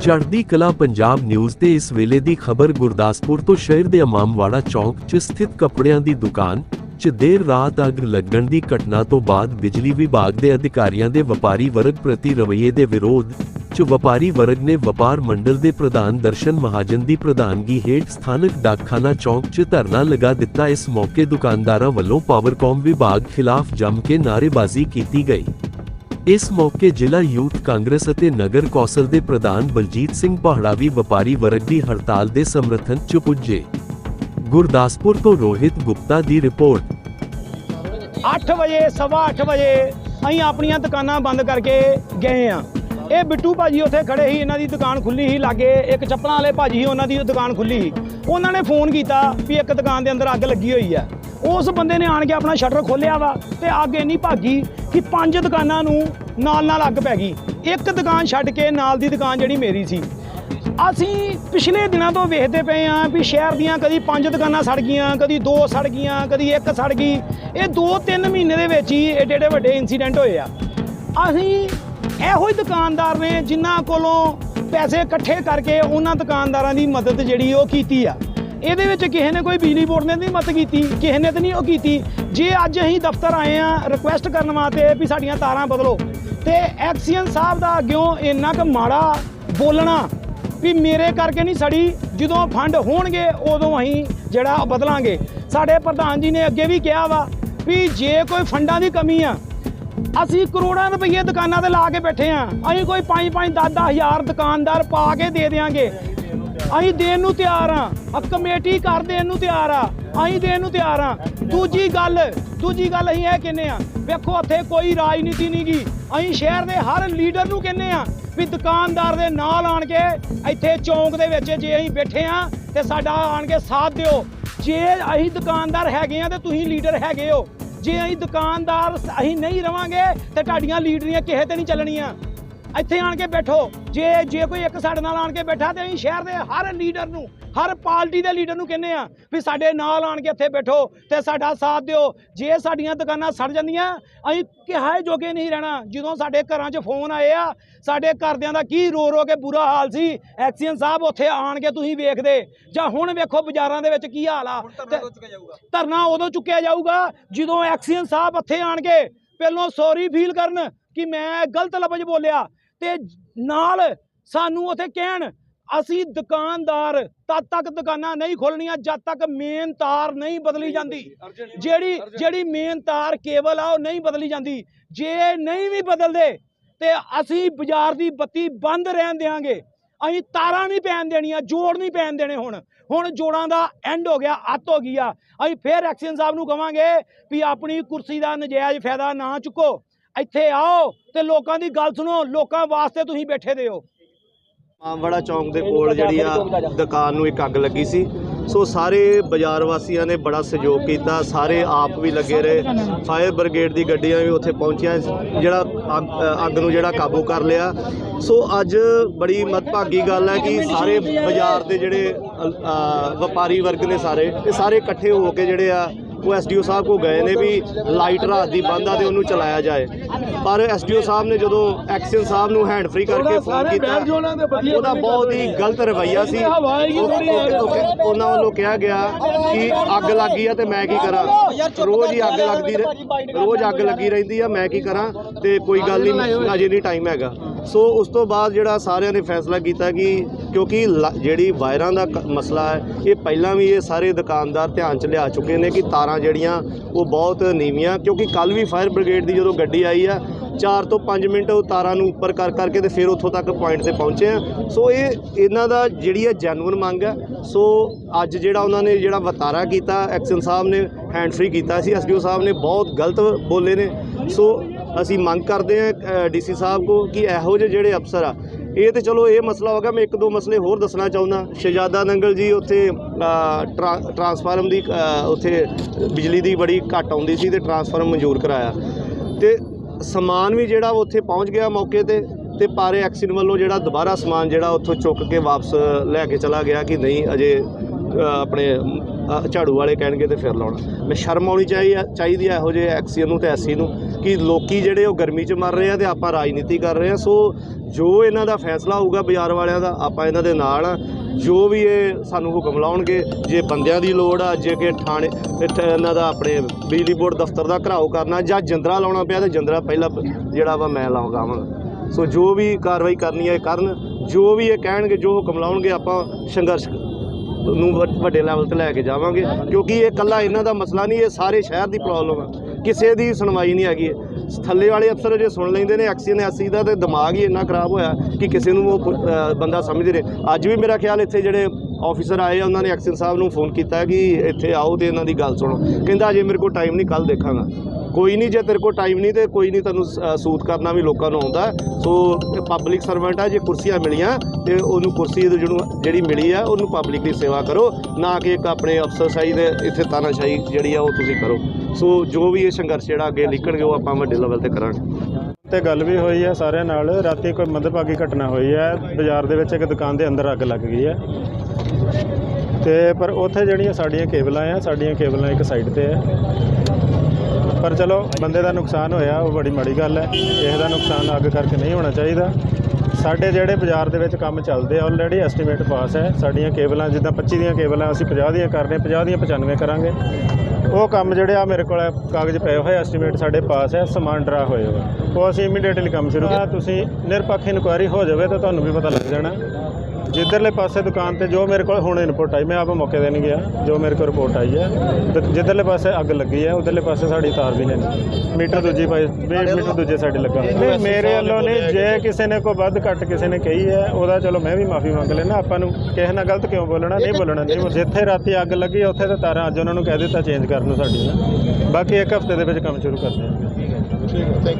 ਚੜ੍ਹਦੀ ਕਲਾ ਪੰਜਾਬ ਨਿਊਜ਼ ਤੇ ਇਸ ਵੇਲੇ ਦੀ ਖਬਰ ਗੁਰਦਾਸਪੁਰ ਤੋਂ ਸ਼ਹਿਰ ਦੇ ਇਮਾਮਵਾੜਾ ਚੌਂਕ 'ਚ ਸਥਿਤ ਕੱਪੜਿਆਂ ਦੀ ਦੁਕਾਨ 'ਚ ਦੇਰ ਰਾਤ ਅੱਗ ਲੱਗਣ ਦੀ ਘਟਨਾ ਤੋਂ ਬਾਅਦ ਬਿਜਲੀ ਵਿਭਾਗ ਦੇ ਅਧਿਕਾਰੀਆਂ ਦੇ ਵਪਾਰੀ ਵਰਗ ਪ੍ਰਤੀ ਰਵੱਈਏ ਦੇ ਵਿਰੋਧ 'ਚ ਵਪਾਰੀ ਵਰਗ ਨੇ ਵਪਾਰ ਮੰਡਲ ਦੇ ਪ੍ਰਧਾਨ ਦਰਸ਼ਨ ਮਹਾਜਨ ਦੀ ਪ੍ਰਧਾਨਗੀ ਹੇਠ ਸਥਾਨਕ ਡਾਕਖਾਨਾ ਚੌਂਕ 'ਚ ਧਰਨਾ ਲਗਾ ਦਿੱਤਾ। ਇਸ ਮੌਕੇ ਦੁਕਾਨਦਾਰਾਂ ਵੱਲੋਂ ਪਾਵਰਕਾਮ ਵਿਭਾਗ ਖਿਲਾਫ ਜੰਮ ਕੇ ਨਾਅਰੇਬਾਜ਼ੀ ਕੀਤੀ ਗਈ। ਇਸ ਮੌਕੇ ਜ਼ਿਲ੍ਹਾ ਯੂਥ ਕਾਂਗਰਸ ਅਤੇ ਨਗਰ ਕੌਂਸਲ ਦੇ ਪ੍ਰਧਾਨ ਬਲਜੀਤ ਸਿੰਘ ਪਹਾੜਾ ਵੀ ਵਪਾਰੀ ਵਰਗ ਦੀ ਹੜਤਾਲ ਦੇ ਸਮਰਥਨ 'ਚ ਪੁੱਜੇ। ਗੁਰਦਾਸਪੁਰ ਤੋਂ ਰੋਹਿਤ ਗੁਪਤਾ ਦੀ ਰਿਪੋਰਟ। 8 ਵਜੇ, ਸਵਾ 8 ਵਜੇ ਅਸੀਂ ਆਪਣੀਆਂ ਦੁਕਾਨਾਂ ਬੰਦ ਕਰਕੇ ਗਏ ਆ ਇਹ ਬਿੱਟੂ ਭਾਜੀ ਉੱਥੇ ਖੜੇ ਸੀ, ਇਹਨਾਂ ਦੀ ਦੁਕਾਨ ਖੁੱਲੀ ਸੀ ਲਾਗੇ। ਇੱਕ ਚੱਪਲਾਂ ਵਾਲੇ ਭਾਜੀ ਸੀ, ਉਹਨਾਂ ਦੀ ਦੁਕਾਨ ਖੁੱਲੀ ਸੀ। ਉਹਨਾਂ ਨੇ ਫੋਨ ਕੀਤਾ ਵੀ ਇੱਕ ਦੁਕਾਨ ਦੇ ਅੰਦਰ ਅੱਗ ਲੱਗੀ ਹੋਈ ਆ ਉਸ ਬੰਦੇ ਨੇ ਆਣ ਕੇ ਆਪਣਾ ਸ਼ਟਰ ਖੋਲ੍ਹਿਆ ਵਾ ਤੇ ਅੱਗ ਇੰਨੀ ਭਾਗੀ ਕਿ ਪੰਜ ਦੁਕਾਨਾਂ ਨੂੰ ਨਾਲ ਨਾਲ ਅੱਗ ਪੈ ਗਈ। ਇੱਕ ਦੁਕਾਨ ਛੱਡ ਕੇ ਨਾਲ ਦੀ ਦੁਕਾਨ ਜਿਹੜੀ ਮੇਰੀ ਸੀ। ਅਸੀਂ ਪਿਛਲੇ ਦਿਨਾਂ ਤੋਂ ਵੇਖਦੇ ਪਏ ਆਂ ਵੀ ਸ਼ਹਿਰ ਦੀਆਂ ਕਦੀ ਪੰਜ ਦੁਕਾਨਾਂ ਸੜ ਗਈਆਂ, ਕਦੀ ਦੋ ਸੜ ਗਈਆਂ, ਕਦੀ ਇੱਕ ਸੜ ਗਈ। ਇਹ 2-3 ਮਹੀਨੇ ਦੇ ਵਿੱਚ ਹੀ ਏਡੇ ਏਡੇ ਵੱਡੇ ਇਨਸੀਡੈਂਟ ਹੋਏ ਆ। ਅਸੀਂ ਇਹੋ ਹੀ ਦੁਕਾਨਦਾਰ ਨੇ ਜਿਨ੍ਹਾਂ ਕੋਲੋਂ ਪੈਸੇ ਇਕੱਠੇ ਕਰਕੇ ਉਹਨਾਂ ਦੁਕਾਨਦਾਰਾਂ ਦੀ ਮਦਦ ਜਿਹੜੀ ਉਹ ਕੀਤੀ ਆ। ਇਹਦੇ ਵਿੱਚ ਕਿਸੇ ਨੇ ਕੋਈ ਬਿਜਲੀ ਬੋਰਡ ਨੇ ਨਹੀਂ ਮਦਦ ਕੀਤੀ, ਕਿਸੇ ਨੇ ਤਾਂ ਨਹੀਂ ਉਹ ਕੀਤੀ। ਜੇ ਅੱਜ ਅਸੀਂ ਦਫ਼ਤਰ ਆਏ ਆ ਰਿਕੁਐਸਟ ਕਰਨ ਵਾਸਤੇ, ਵੀ ਸਾਡੀਆਂ ਤਾਰਾਂ ਬਦਲੋ, ਤੇ ਐਕਸੀਅਨ ਸਾਹਿਬ ਦਾ ਅੱਗਿਓਂ ਇੰਨਾ ਕੁ ਮਾੜਾ ਬੋਲਣਾ ਵੀ ਮੇਰੇ ਕਰਕੇ ਨਹੀਂ ਸੜੀ, ਜਦੋਂ ਫੰਡ ਹੋਣਗੇ, ਉਦੋਂ ਅਸੀਂ ਜਿਹੜਾ ਬਦਲਾਂਗੇ। ਸਾਡੇ ਪ੍ਰਧਾਨ ਜੀ ਨੇ ਅੱਗੇ ਵੀ ਕਿਹਾ ਵਾ ਵੀ ਜੇ ਕੋਈ ਫੰਡਾਂ ਦੀ ਕਮੀ ਆ, ਅਸੀਂ ਕਰੋੜਾਂ ਰੁਪਏ ਦੁਕਾਨਾਂ ਤੇ ਲਾ ਕੇ ਬੈਠੇ ਆ ਅਸੀਂ ਕੋਈ 5-5 10 ਹਜ਼ਾਰ ਦੁਕਾਨਦਾਰ ਪਾ ਕੇ ਦੇ ਦੇਾਂਗੇ ਅਸੀਂ ਦੇਣ ਨੂੰ ਤਿਆਰ ਆ ਆ ਕਮੇਟੀ ਕਰ ਦੇਣ ਨੂੰ ਤਿਆਰ ਆ। ਅਸੀਂ ਦੇਣ ਨੂੰ ਤਿਆਰ ਆ ਦੂਜੀ ਗੱਲ ਦੂਜੀ ਗੱਲ ਅਸੀਂ ਇਹ ਕਹਿੰਨੇ ਆ ਵੇਖੋ ਇੱਥੇ ਕੋਈ ਰਾਜਨੀਤੀ ਨਹੀਂ ਗੀ। ਅਸੀਂ ਸ਼ਹਿਰ ਦੇ ਹਰ ਲੀਡਰ ਨੂੰ ਕਹਿੰਨੇ ਆ ਵੀ ਦੁਕਾਨਦਾਰ ਦੇ ਨਾਲ ਆਣ ਕੇ ਇੱਥੇ ਚੌਂਕ ਦੇ ਵਿੱਚ ਜੇ ਅਸੀਂ ਬੈਠੇ ਆ ਤੇ ਸਾਡਾ ਆਣ ਕੇ ਸਾਥ ਦਿਓ। ਜੇ ਅਸੀਂ ਦੁਕਾਨਦਾਰ ਹੈਗੇ ਆ ਤੇ ਤੁਸੀਂ ਲੀਡਰ ਹੈਗੇ ਹੋ। ਜੇ ਅਸੀਂ ਦੁਕਾਨਦਾਰ ਅਸੀਂ ਨਹੀਂ ਰਵਾਂਗੇ ਤੇ ਤੁਹਾਡੀਆਂ ਲੀਡਰੀਆਂ ਕਿਸੇ ਤੇ ਨਹੀਂ ਚੱਲਣੀਆਂ। ਇੱਥੇ ਆਣ ਕੇ ਬੈਠੋ। ਜੇ ਜੇ ਕੋਈ ਇੱਕ ਸਾਡੇ ਨਾਲ ਆਣ ਕੇ ਬੈਠਾ ਤੇ ਅਸੀਂ ਸ਼ਹਿਰ ਦੇ ਹਰ ਲੀਡਰ ਨੂੰ ਹਰ ਪਾਰਟੀ ਦੇ ਲੀਡਰ ਨੂੰ ਕਹਿੰਦੇ ਆ ਵੀ ਸਾਡੇ ਨਾਲ ਆਣ ਕੇ ਇੱਥੇ ਬੈਠੋ ਤੇ ਸਾਡਾ ਸਾਥ ਦਿਓ। ਜੇ ਸਾਡੀਆਂ ਦੁਕਾਨਾਂ ਸੜ ਜਾਂਦੀਆਂ ਅਸੀਂ ਕਿਹਾਏ ਜੋਗੇ ਨਹੀਂ ਰਹਿਣਾ। ਜਦੋਂ ਸਾਡੇ ਘਰਾਂ 'ਚ ਫੋਨ ਆਏ ਆ ਸਾਡੇ ਘਰਦਿਆਂ ਦਾ ਕੀ ਰੋ ਰੋ ਕੇ ਬੁਰਾ ਹਾਲ ਸੀ। ਐਕਸੀਅਨ ਸਾਹਿਬ ਉੱਥੇ ਆਣ ਕੇ ਤੁਸੀਂ ਵੇਖਦੇ। ਜਾਂ ਹੁਣ ਵੇਖੋ ਬਾਜ਼ਾਰਾਂ ਦੇ ਵਿੱਚ ਕੀ ਹਾਲ ਆ। ਧਰਨਾ ਉਦੋਂ ਚੁੱਕਿਆ ਜਾਊਗਾ। ਜਦੋਂ ਐਕਸੀਅਨ ਸਾਹਿਬ ਇੱਥੇ ਆਣ ਕੇ ਪਹਿਲਾਂ ਸੌਰੀ ਫੀਲ ਕਰਨ ਕਿ ਮੈਂ ਗਲਤ ਲਫ਼ਜ਼ ਬੋਲਿਆ। ਤੇ ਨਾਲ ਸਾਨੂੰ ਉੱਥੇ ਕਹਿਣ ਅਸੀਂ ਦੁਕਾਨਦਾਰ ਤਦ ਤੱਕ ਦੁਕਾਨਾਂ ਨਹੀਂ ਖੋਲਣੀਆਂ ਜਦ ਤੱਕ ਮੇਨ ਤਾਰ ਨਹੀਂ ਬਦਲੀ ਜਾਂਦੀ। ਜਿਹੜੀ ਜਿਹੜੀ ਮੇਨ ਤਾਰ ਕੇਬਲ ਆ ਉਹ ਨਹੀਂ ਬਦਲੀ ਜਾਂਦੀ। ਜੇ ਨਹੀਂ ਵੀ ਬਦਲਦੇ ਤੇ ਅਸੀਂ ਬਾਜ਼ਾਰ ਦੀ ਬੱਤੀ ਬੰਦ ਰਹਿਣ ਦੇਾਂਗੇ ਅਸੀਂ ਤਾਰਾਂ ਨਹੀਂ ਪੈਣ ਦੇਣੀਆਂ ਜੋੜ ਨਹੀਂ ਪੈਣ ਦੇਣੇ ਹੁਣ। ਹੁਣ ਜੋੜਾਂ ਦਾ ਐਂਡ ਹੋ ਗਿਆ ਅੱਤ ਹੋ ਗਈ ਆ। ਅਸੀਂ ਫੇਰ ਐਕਸ਼ਨ ਸਾਹਿਬ ਨੂੰ ਕਵਾਂਗੇ ਵੀ ਆਪਣੀ ਕੁਰਸੀ ਦਾ ਨਜਾਇਜ਼ ਫਾਇਦਾ ਨਾ ਚੁੱਕੋ। ਇੱਥੇ ਆਓ ਤੇ ਲੋਕਾਂ ਦੀ ਗੱਲ ਸੁਣੋ, ਲੋਕਾਂ ਵਾਸਤੇ ਤੁਸੀਂ ਬੈਠੇ ਦੇ ਹੋ। ਆਮਵਾੜਾ ਚੌਂਕ ਦੇ ਕੋਲ ਜਿਹੜੀ ਆ ਦੁਕਾਨ ਨੂੰ ਇੱਕ ਅੱਗ ਲੱਗੀ ਸੀ। ਸੋ ਸਾਰੇ ਬਾਜ਼ਾਰ ਵਾਸੀਆਂ ਨੇ ਬੜਾ ਸਹਿਯੋਗ ਕੀਤਾ, ਸਾਰੇ ਆਪ ਵੀ ਲੱਗੇ ਰਹੇ। ਫਾਇਰ ਬ੍ਰਿਗੇਡ ਦੀ ਗੱਡੀਆਂ ਵੀ ਉੱਥੇ ਪਹੁੰਚੀਆਂ, ਜਿਹੜਾ ਅੱਗ- ਅੱਗ ਨੂੰ ਜਿਹੜਾ ਕਾਬੂ ਕਰ ਲਿਆ। ਸੋ ਅੱਜ ਬੜੀ ਮਤਭਾਗੀ ਗੱਲ ਹੈ ਕਿ ਸਾਰੇ ਬਾਜ਼ਾਰ ਦੇ ਜਿਹੜੇ ਵਪਾਰੀ ਵਰਗ ਨੇ ਸਾਰੇ, ਇਹ ਸਾਰੇ ਇਕੱਠੇ ਹੋ ਕੇ ਜਿਹੜੇ ਆ ਉਹ ਐਸਡੀਓ ਸਾਹਿਬ ਕੋ ਗਏ ਨੇ ਵੀ ਲਾਈਟ ਰਾਤ ਦੀ ਬੰਦ ਆ ਤੇ ਉਹਨੂੰ ਚਲਾਇਆ ਜਾਏ। ਪਰ ਐਸਡੀਓ ਸਾਹਿਬ ਨੇ ਜਦੋਂ ਐਕਸ਼ਨ ਸਾਹਿਬ ਨੂੰ ਹੈਂਡ ਫ੍ਰੀ ਕਰਕੇ ਫੋਨ ਕੀਤਾ ਉਹਦਾ ਬਹੁਤ ਹੀ ਗਲਤ ਰਵੱਈਆ ਸੀ। ਉਹ- ਉਹ- ਉਹ- ਉਹਨਾਂ ਵੱਲੋਂ ਕਿਹਾ ਗਿਆ ਕਿ ਅੱਗ ਲੱਗੀ ਆ ਤੇ ਮੈਂ ਕੀ ਕਰਾਂ? ਰੋਜ਼ ਹੀ ਅੱਗ ਲੱਗਦੀ ਰੋਜ਼ ਅੱਗ ਲੱਗੀ ਰਹਿੰਦੀ ਆ ਮੈਂ ਕੀ ਕਰਾਂ? ਤੇ ਕੋਈ ਗੱਲ ਨਹੀਂ ਅਜੇ ਨਹੀਂ ਟਾਈਮ ਹੈਗਾ। ਸੋ ਉਸ ਤੋਂ ਬਾਅਦ ਜਿਹੜਾ ਸਾਰਿਆਂ ਨੇ ਫੈਸਲਾ ਕੀਤਾ ਕਿ ਕਿਉਂਕਿ ਲ- ਜਿਹੜੀ ਵਾਇਰਾਂ ਦਾ ਕ- ਮਸਲਾ ਹੈ, ਇਹ ਪਹਿਲਾਂ ਵੀ ਇਹ ਸਾਰੇ ਦੁਕਾਨਦਾਰ ਧਿਆਨ ਚ ਲਿਆ ਚੁੱਕੇ ਨੇ ਕਿ ਤਾਰਾਂ ਜਿਹੜੀਆਂ, ਉਹ ਬਹੁਤ ਨੀਵੀਆਂ, ਕਿਉਂਕਿ ਕੱਲ ਵੀ ਫਾਇਰ ਬ੍ਰਿਗੇਡ ਦੀ ਜਦੋਂ ਗੱਡੀ ਆਈ ਆ 4 ਤੋਂ 5 ਮਿੰਟ ਉਹ ਤਾਰਾਂ ਨੂੰ ਉੱਪਰ ਕਰ ਕਰਕੇ ਤੇ ਫਿਰ ਉੱਥੋਂ ਤੱਕ ਪੁਆਇੰਟ ਤੇ ਪਹੁੰਚੇ ਆ। ਸੋ ਇਹ, ਇਹਨਾਂ ਦਾ ਜਿਹੜੀ ਹੈ ਜੈਨੂਇਨ ਮੰਗ ਹੈ ਸੋ ਅੱਜ ਜਿਹੜਾ ਉਹਨਾਂ ਨੇ ਜਿਹੜਾ ਵਤਾਰਾ ਕੀਤਾ ਐਕਸ਼ਨ ਸਾਹਿਬ ਨੇ ਹੈਂਡ ਫ੍ਰੀ ਕੀਤਾ ਸੀ ਐਸਡੀਓ ਸਾਹਿਬ ਨੇ ਬਹੁਤ ਗਲਤ ਬੋਲੇ ਨੇ। ਸੋ ਅਸੀਂ ਮੰਗ ਕਰਦੇ ਹਾਂ ਡੀਸੀ ਸਾਹਿਬ ਕੋ ਕਿ ਇਹੋ ਜਿਹੇ ਜਿਹੜੇ ਅਫਸਰ ਆ ਇਹ ਤੇ ਚਲੋ ਇਹ ਮਸਲਾ ਹੋ ਮੈਂ ਇੱਕ ਦੋ ਮਸਲੇ ਹੋਰ ਦੱਸਣਾ ਚਾਹੁੰਦਾ। ਸ਼ਹਿਜ਼ਾਦਾ ਨੰਗਲ ਜੀ ਉੱਥੇ ਅ, ਟਰਾਂਸਫਾਰਮ ਦੀ ਉੱਥੇ ਬਿਜਲੀ ਦੀ ਬੜੀ ਘੱਟ ਆਉਂਦੀ ਸੀ ਤੇ ਟਰਾਂਸਫਾਰਮ ਮਨਜ਼ੂਰ ਕਰਾਇਆ। ਤੇ ਸਮਾਨ ਵੀ ਜਿਹੜਾ ਉਹ ਉੱਥੇ ਪਹੁੰਚ ਗਿਆ ਮੌਕੇ ਤੇ ਤੇ ਪਾਰੇ ਐਕਸੀਨ ਵੱਲੋਂ ਜਿਹੜਾ ਦੁਬਾਰਾ ਸਮਾਨ ਜਿਹੜਾ ਉੱਥੋਂ ਚੁੱਕ ਕੇ ਵਾਪਸ ਲੈ ਕੇ ਚਲਾ ਗਿਆ ਕਿ ਨਹੀਂ ਅਜੇ ਆਪਣੇ ਝਾੜੂ ਵਾਲੇ ਕਹਿਣਗੇ ਤੇ ਫਿਰ ਲਾਉਣਾ। ਮੈਂ ਸ਼ਰਮ ਆਉਣੀ ਚਾਹੀ ਚਾਹੀਦੀ ਹੈ ਇਹੋ ਜਿਹੇ ਐਕਸੀਅਨ ਨੂੰ ਤੇ ਐਸੀ ਨੂੰ। ਕਿ ਲੋਕੀ ਜਿਹੜੇ ਉਹ ਗਰਮੀ 'ਚ ਮਰ ਰਹੇ ਆ ਤੇ ਆਪਾਂ ਰਾਜਨੀਤੀ ਕਰ ਰਹੇ ਆ। ਸੋ ਜੋ ਇਹਨਾਂ ਦਾ ਫੈਸਲਾ ਹੋਊਗਾ ਬਾਜ਼ਾਰ ਵਾਲਿਆਂ ਦਾ, ਆਪਾਂ ਇਹਨਾਂ ਦੇ ਨਾਲ ਆ। ਜੋ ਵੀ ਇਹ ਸਾਨੂੰ ਹੁਕਮ ਲਾਉਣਗੇ, ਜੇ ਬੰਦਿਆਂ ਦੀ ਲੋੜ ਆ, ਜੇ ਕਿ ਥਾਣੇ, ਇੱਥੇ ਇਹਨਾਂ ਦਾ ਆਪਣੇ ਬਿਜਲੀ ਬੋਰਡ ਦਫ਼ਤਰ ਦਾ ਘਰਾਓ ਕਰਨਾ ਜਾਂ ਜੰਦਰਾ ਲਾਉਣਾ ਪਿਆ ਤੇ ਜੰਦਰਾ ਪਹਿਲਾਂ ਜਿਹੜਾ ਵਾ ਮੈਂ ਲਾਉਂਗਾਵਾਂਗਾ ਸੋ ਜੋ ਵੀ ਕਾਰਵਾਈ ਕਰਨੀ ਹੈ ਕਰਨ, ਜੋ ਵੀ ਇਹ ਕਹਿਣਗੇ, ਜੋ ਹੁਕਮ ਲਾਉਣਗੇ, ਆਪਾਂ ਸੰਘਰਸ਼ ਨੂੰ ਵੱਡ- ਵੱਡੇ ਲੈਵਲ ਤੇ ਲੈ ਕੇ ਜਾਵਾਂਗੇ। ਕਿਉਂਕਿ ਇਹ ਕੱਲਾ ਇਹਨਾਂ ਦਾ ਮਸਲਾ ਨਹੀਂ, ਇਹ ਸਾਰੇ ਸ਼ਹਿਰ ਦੀ ਪ੍ਰੋਬਲਮ ਆ। ਕਿਸੇ ਦੀ ਸੁਣਵਾਈ ਨਹੀਂ ਹੈਗੀ। ਥੱਲੇ ਵਾਲੇ ਅਫਸਰ ਜੇ ਸੁਣ ਲੈਂਦੇ ਨੇ, ਐਕਸੀ ਨੇ ਐਸੀ ਦਾ ਤੇ ਦਿਮਾਗ ਹੀ ਇੰਨਾ ਖਰਾਬ ਹੋਇਆ ਕਿ ਕਿਸੇ ਨੂੰ ਉਹ ਪੁ- ਬੰਦਾ ਸਮਝਦੇ ਨਹੀਂ ਅੱਜ ਵੀ ਮੇਰਾ ਖਿਆਲ ਇੱਥੇ ਜਿਹੜੇ ਆਫੀਸਰ ਆਏ ਉਹਨਾਂ ਨੇ ਐਕਸ਼ਨ ਸਾਹਿਬ ਨੂੰ ਫੋਨ ਕੀਤਾ ਕਿ ਇੱਥੇ ਆਓ ਤੇ ਇਹਨਾਂ ਦੀ ਗੱਲ ਸੁਣੋ। ਕਹਿੰਦਾ ਅਜੇ ਮੇਰੇ ਕੋਲ ਟਾਈਮ ਨਹੀਂ ਕੱਲ ਦੇਖਾਂਗਾ। ਕੋਈ ਨਹੀਂ, ਜੇ ਤੇਰੇ ਕੋਲ ਟਾਈਮ ਨਹੀਂ ਤੇ ਕੋਈ ਨਹੀਂ ਤੈਨੂੰ ਸ- ਸੂਤ ਕਰਨਾ ਵੀ ਲੋਕਾਂ ਨੂੰ ਆਉਂਦਾ। ਸੋ ਪਬਲਿਕ ਸਰਵੈਂਟ ਆ, ਜੇ ਕੁਰਸੀਆਂ ਮਿਲੀਆਂ ਤੇ ਉਹਨੂੰ ਕੁਰਸੀ ਜਿਹਨੂੰ ਜਿਹੜੀ ਮਿਲੀ ਆ, ਉਹਨੂੰ ਪਬਲਿਕ ਦੀ ਸੇਵਾ ਕਰੋ। ਨਾ ਕਿ ਇੱਕ ਆਪਣੇ ਅਫਸਰਸ਼ਾਹੀ ਦੇ ਇੱਥੇ ਤਾਨਾਸ਼ਾਹੀ ਜਿਹੜੀ ਆ, ਉਹ ਤੁਸੀਂ ਕਰੋ। ਸੋ ਜੋ ਵੀ ਇਹ ਸੰਘਰਸ਼ ਜਿਹੜਾ ਅੱਗੇ ਲਿਖਣਗੇ ਉਹ ਆਪਾਂ ਵੱਡੇ ਲੈਵਲ ਤੇ ਕਰਾਂਗੇ। ਤੇ ਗੱਲ ਵੀ ਹੋਈ ਹੈ ਸਾਰਿਆਂ ਨਾਲ, ਰਾਤੀ ਕੋਈ ਮੰਦਭਾਗੀ ਘਟਨਾ ਹੋਈ ਹੈ ਬਾਜ਼ਾਰ ਦੇ ਵਿੱਚ ਇੱਕ ਦੁਕਾਨ ਦੇ ਅੰਦਰ ਅੱਗ ਲੱਗ ਗਈ ਹੈ ਤੇ ਪਰ ਉੱਥੇ ਜਿਹੜੀਆਂ ਸਾਡੀਆਂ ਕੇਬਲਾਂ ਆ, ਸਾਡੀਆਂ ਕੇਬਲਾਂ ਇੱਕ ਸਾਈਡ ਤੇ ਹੈ ਪਰ ਚਲੋ, ਬੰਦੇ ਦਾ ਨੁਕਸਾਨ ਹੋਇਆ, ਉਹ ਬੜੀ ਮਾੜੀ ਗੱਲ ਹੈ। ਇਸ ਦਾ ਨੁਕਸਾਨ ਅੱਗ ਕਰਕੇ ਨਹੀਂ ਹੋਣਾ ਚਾਹੀਦਾ। ਸਾਡੇ ਜਿਹੜੇ ਬਾਜ਼ਾਰ ਦੇ ਵਿੱਚ ਕੰਮ ਚੱਲਦੇ ਆ ਆਲਰੇਡੀ ਐਸਟੀਮੇਟ ਪਾਸ ਹੈ। ਸਾਡੀਆਂ ਕੇਬਲਾਂ, ਜਿੱਦਾਂ 25 ਦੀਆਂ ਕੇਬਲਾਂ ਅਸੀਂ 50 ਦੀਆਂ ਕਰ ਰਹੇ ਹਾਂ 50 ਦੀਆਂ 95 ਕਰਾਂਗੇ। ਉਹ ਕੰਮ ਜਿਹੜੇ ਆ ਮੇਰੇ ਕੋਲ ਕਾਗਜ਼ ਪਏ ਹੋਏ ਐਸਟੀਮੇਟ ਸਾਡੇ ਪਾਸ ਹੈ ਸਮਾਨ ਡਰਾ ਹੋਏ ਹੋਏ ਉਹ ਅਸੀਂ ਇਮੀਡੀਏਟਲੀ ਕੰਮ ਸ਼ੁਰੂ ਕੀਤਾ। ਤੁਸੀਂ ਨਿਰਪੱਖ ਇਨਕੁਆਇਰੀ ਹੋ ਜਾਵੇ ਤਾਂ ਤੁਹਾਨੂੰ ਵੀ ਪਤਾ ਲੱਗ ਜਾਣਾ। ਜਿੱਧਰਲੇ ਪਾਸੇ ਦੁਕਾਨ ਤੇ ਜੋ ਮੇਰੇ ਕੋਲ ਹੁਣ ਇਨਪੁਟ ਆਈ ਮੈਂ ਆਪ ਮੌਕੇ ਨਹੀਂ ਗਿਆ ਜੋ ਮੇਰੇ ਕੋਲ ਰਿਪੋਰਟ ਆਈ ਹੈ ਜਿੱਧਰਲੇ ਪਾਸੇ ਅੱਗ ਲੱਗੀ ਹੈ ਉਧਰਲੇ ਪਾਸੇ ਸਾਡੀ ਤਾਰ ਵੀ ਨਹੀਂ। ਮੀਟਰ ਦੂਜੀ ਪਾਸੇ ਵੀ ਮੀਟਰ ਦੂਜੇ ਸਾਈਡ ਲੱਗਾ। ਨਹੀਂ ਮੇਰੇ ਵੱਲੋਂ ਨਹੀਂ ਜੇ ਕਿਸੇ ਨੇ ਕੋਈ ਵੱਧ ਘੱਟ ਕਿਸੇ ਨੇ ਕਹੀ ਹੈ ਉਹਦਾ ਚਲੋ ਮੈਂ ਵੀ ਮਾਫੀ ਮੰਗ ਲੈਣਾ ਆਪਾਂ ਨੂੰ ਕਿਸੇ ਨਾਲ ਗਲਤ ਕਿਉਂ ਬੋਲਣਾ ਨਹੀਂ ਬੋਲਣਾ ਨਹੀਂ ਜਿੱਥੇ ਰਾਤੀ ਅੱਗ ਲੱਗੀ ਉੱਥੇ ਤੇ ਤਾਰਾਂ ਅੱਜ ਉਹਨਾਂ ਨੂੰ ਕਹਿ ਦਿੱਤਾ ਚੇਂਜ ਕਰਨ ਨੂੰ ਸਾਡੀਆਂ ਬਾਕੀ ਇੱਕ ਹਫ਼ਤੇ ਦੇ ਵਿੱਚ ਕੰਮ ਸ਼ੁਰੂ ਕਰਦੇ ਹਾਂ